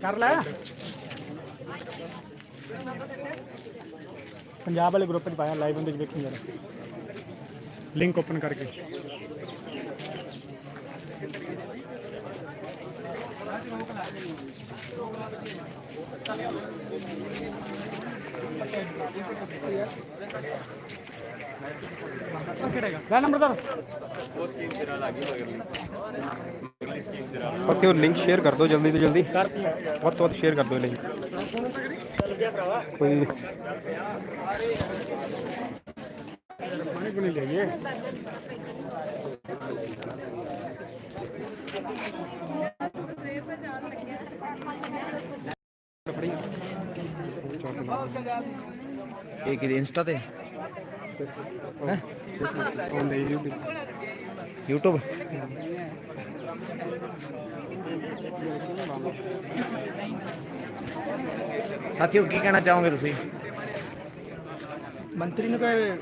ਕਰ ਲੈ ਪੰਜਾਬ ਵਾਲੇ ਗਰੁੱਪ 'ਚ ਪਾਇਆ ਲਾਈਵ ਉਹਦੇ 'ਚ ਵੇਖੀ ਜਰਾ ਲਿੰਕ ਓਪਨ ਕਰਕੇ ਲੈ ਨੰਬਰ ਦਾ ਸਾਥੀਓ ਲਿੰਕ ਸ਼ੇਅਰ ਕਰ ਦਿਓ ਜਲਦੀ ਤੋਂ ਜਲਦੀ। ਵੱਧ ਤੋਂ ਵੱਧ ਸ਼ੇਅਰ ਕਰ ਦਿਓ ਲਿੰਕ ਕੋਈ ਪਾਣੀ ਪੁਣੀ ਲਈਏ ਇਹ ਕਿਹਦੇ ਇੰਸਟਾ ਤੇ। YouTube YouTube? ਸਾਥੀਓ ਕੀ ਕਹਿਣਾ ਚਾਹੋਗੇ ਤੁਸੀਂ? ਮੰਤਰੀ ਨੂੰ ਕਹੇ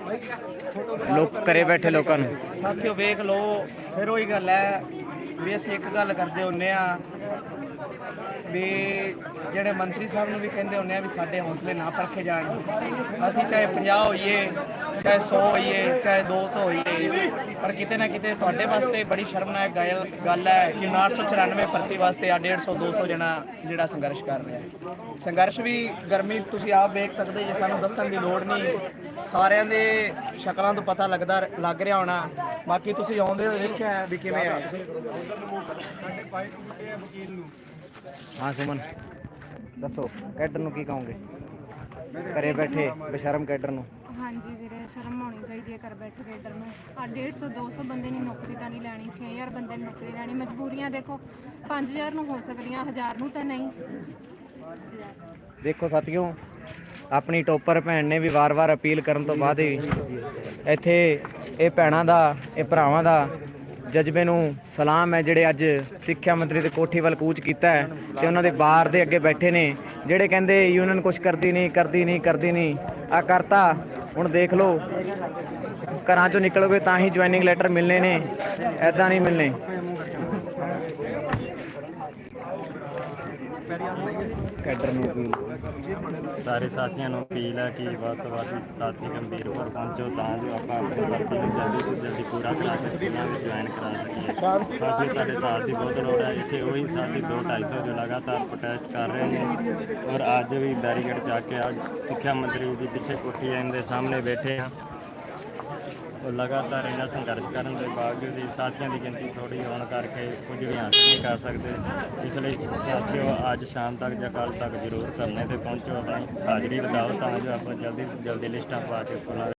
ਲੋਕ ਘਰੇ ਬੈਠੇ ਲੋਕਾਂ ਨੂੰ। ਸਾਥੀਓ ਵੇਖ ਲਓ ਫਿਰ ਉਹੀ ਗੱਲ ਹੈ ਵੀ ਅਸੀਂ ਇੱਕ ਗੱਲ ਕਰਦੇ ਹੁੰਨੇ ਆ ਵੀ ਜਿਹੜੇ ਮੰਤਰੀ ਸਾਹਿਬ ਨੂੰ ਵੀ ਕਹਿੰਦੇ ਹੁੰਦੇ ਆ ਵੀ ਸਾਡੇ ਹੌਸਲੇ ਨਾ ਪਰਖੇ ਜਾਣ। ਅਸੀਂ ਚਾਹੇ 50 ਹੋਈਏ, ਚਾਹੇ 100 ਹੋਈਏ, ਚਾਹੇ 200 ਹੋਈਏ, ਪਰ ਕਿਤੇ ਨਾ ਕਿਤੇ ਤੁਹਾਡੇ ਵਾਸਤੇ ਬੜੀ ਸ਼ਰਮਨਾਕ ਗੱਲ ਗੱਲ ਹੈ ਕਿ 994 ਭਰਤੀ ਵਾਸਤੇ ਆ 150 200 ਜਣਾ ਜਿਹੜਾ ਸੰਘਰਸ਼ ਕਰ ਰਿਹਾ ਹੈ। ਸੰਘਰਸ਼ ਵੀ ਗਰਮੀ ਤੁਸੀਂ ਆਪ ਵੇਖ ਸਕਦੇ ਜੇ ਸਾਨੂੰ ਦੱਸਣ ਦੀ ਲੋੜ ਨਹੀਂ। ਸਾਰਿਆਂ ਦੇ ਸ਼ਕਲਾਂ ਤੋਂ ਪਤਾ ਲੱਗਦਾ, ਲੱਗ ਰਿਹਾ ਹੋਣਾ। ਬਾਕੀ ਤੁਸੀਂ ਆਉਂਦੇ ਹੋ ਦੇਖਿਆ ਵੀ ਕਿਵੇਂ ਹੈ। ਹਾਂ ਸੁਮਨ ਦੱਸੋ ਕੈਡਰ ਨੂੰ ਕੀ ਕਹੋਗੇ? ਘਰੇ ਬੈਠੇ ਬੇਸ਼ਰਮ ਕੈਡਰ ਨੂੰ? ਹਾਂਜੀ ਵੀਰੇ ਸ਼ਰਮ ਆਉਣੀ ਚਾਹੀਦੀ ਹੈ ਘਰ ਬੈਠੇ ਰੇਡਰ ਨੂੰ। ਆ 150 200 ਬੰਦੇ ਨੇ ਨੌਕਰੀ ਤਾਂ ਨਹੀਂ ਲੈਣੀ 6000 ਬੰਦੇ ਨੇ ਨੌਕਰੀ ਲੈਣੀ। ਮਜਬੂਰੀਆਂ ਦੇਖੋ 5000 ਨੂੰ ਹੋ ਸਕਦੀਆਂ 1000 ਨੂੰ ਤਾਂ ਨਹੀਂ। ਦੇਖੋ ਸਾਥੀਓ ਆਪਣੀ ਟੋਪਰ ਭੈਣ ਨੇ ਵੀ ਵਾਰ-ਵਾਰ ਅਪੀਲ ਕਰਨ ਤੋਂ ਬਾਅਦ ਹੀ ਇੱਥੇ ਇਹ ਭੈਣਾਂ ਦਾ ਇਹ ਭਰਾਵਾਂ ਦਾ ਜਜ਼ਬੇ ਨੂੰ ਸਲਾਮ ਹੈ, ਜਿਹੜੇ ਅੱਜ ਸਿੱਖਿਆ ਮੰਤਰੀ ਦੇ ਕੋਠੀ ਵੱਲ ਕੂਚ ਕੀਤਾ ਹੈ ਤੇ ਉਹਨਾਂ ਦੇ ਬਾਰ ਦੇ ਅੱਗੇ ਬੈਠੇ ਨੇ, ਜਿਹੜੇ ਕਹਿੰਦੇ ਯੂਨੀਅਨ ਕੁਝ ਕਰਦੀ ਨਹੀਂ ਕਰਦੀ ਨਹੀਂ ਕਰਦੀ ਨਹੀਂ। ਆ ਕਰਤਾ, ਹੁਣ ਦੇਖ ਲਓ। ਘਰਾਂ ਚੋਂ ਨਿਕਲੋਗੇ ਤਾਂ ਹੀ ਜੁਆਇਨਿੰਗ ਲੈਟਰ ਮਿਲਨੇ ਨੇ ਐਦਾਂ ਨਹੀਂ ਮਿਲਨੇ ਕੈਡਰ ਨੂੰ ਅਪੀਲ ਸਾਰੇ ਸਾਥੀਆਂ ਨੂੰ ਅਪੀਲ ਹੈ ਕਿ ਵੱਧ ਤੋਂ ਵੱਧ ਸਾਥੀ ਗੰਭੀਰਪੁਰ ਪਹੁੰਚੋ ਤਾਂ ਜੋ ਆਪਾਂ ਆਪਣੀ ਵਰਤੀ ਨੂੰ ਜਲਦੀ ਤੋਂ ਜਲਦੀ ਪੂਰਾ ਕਰਾ ਕੇ ਸਕੂਲਾਂ ਵਿੱਚ ਜੁਆਇਨ ਕਰਾ ਸਕੀਏ। ਸਾਥੀ ਤੁਹਾਡੇ ਸਾਥ ਦੀ ਬਹੁਤ ਲੋੜ ਹੈ। ਇੱਥੇ ਉਹੀ ਸਾਥੀ 2 250 ਜੋ ਲਗਾਤਾਰ ਪ੍ਰੋਟੈਸਟ ਕਰ ਰਹੇ ਨੇ ਔਰ ਅੱਜ ਵੀ ਬੈਰੀਕੇਡ ਚੱਕ ਕੇ ਅੱਜ ਸਿੱਖਿਆ ਮੰਤਰੀ ਦੀ ਪਿੱਛੇ ਕੋਠੀ ਐਨ ਦੇ ਸਾਹਮਣੇ ਬੈਠੇ ਆ। ਉਹ ਲਗਾਤਾਰ ਇਹਨਾਂ ਸੰਘਰਸ਼ ਕਰਨ ਦੇ ਬਾਵਜੂਦ ਵੀ ਸਾਥੀਆਂ ਦੀ ਗਿਣਤੀ ਥੋੜੀ ਹੋਣ ਕਰਕੇ ਕੁਝ ਵੀ ਹਾਸਲ ਨਹੀਂ ਕਰ ਸਕਦੇ। ਇਸ ਲਈ ਸਾਥੀਓ, ਅੱਜ ਸ਼ਾਮ ਤੱਕ ਜਾਂ ਕੱਲ੍ਹ ਤੱਕ ਜ਼ਰੂਰ ਧਰਨੇ ਤੇ ਪਹੁੰਚੋ। ਆਪਣੀ ਹਾਜ਼ਰੀ ਲਗਾਓ ਤਾਂ ਜੋ ਆਪਾਂ ਜਲਦੀ ਤੋਂ ਜਲਦੀ ਲਿਸਟਾਂ ਪਾ ਕੇ ਸਕੂਲਾਂ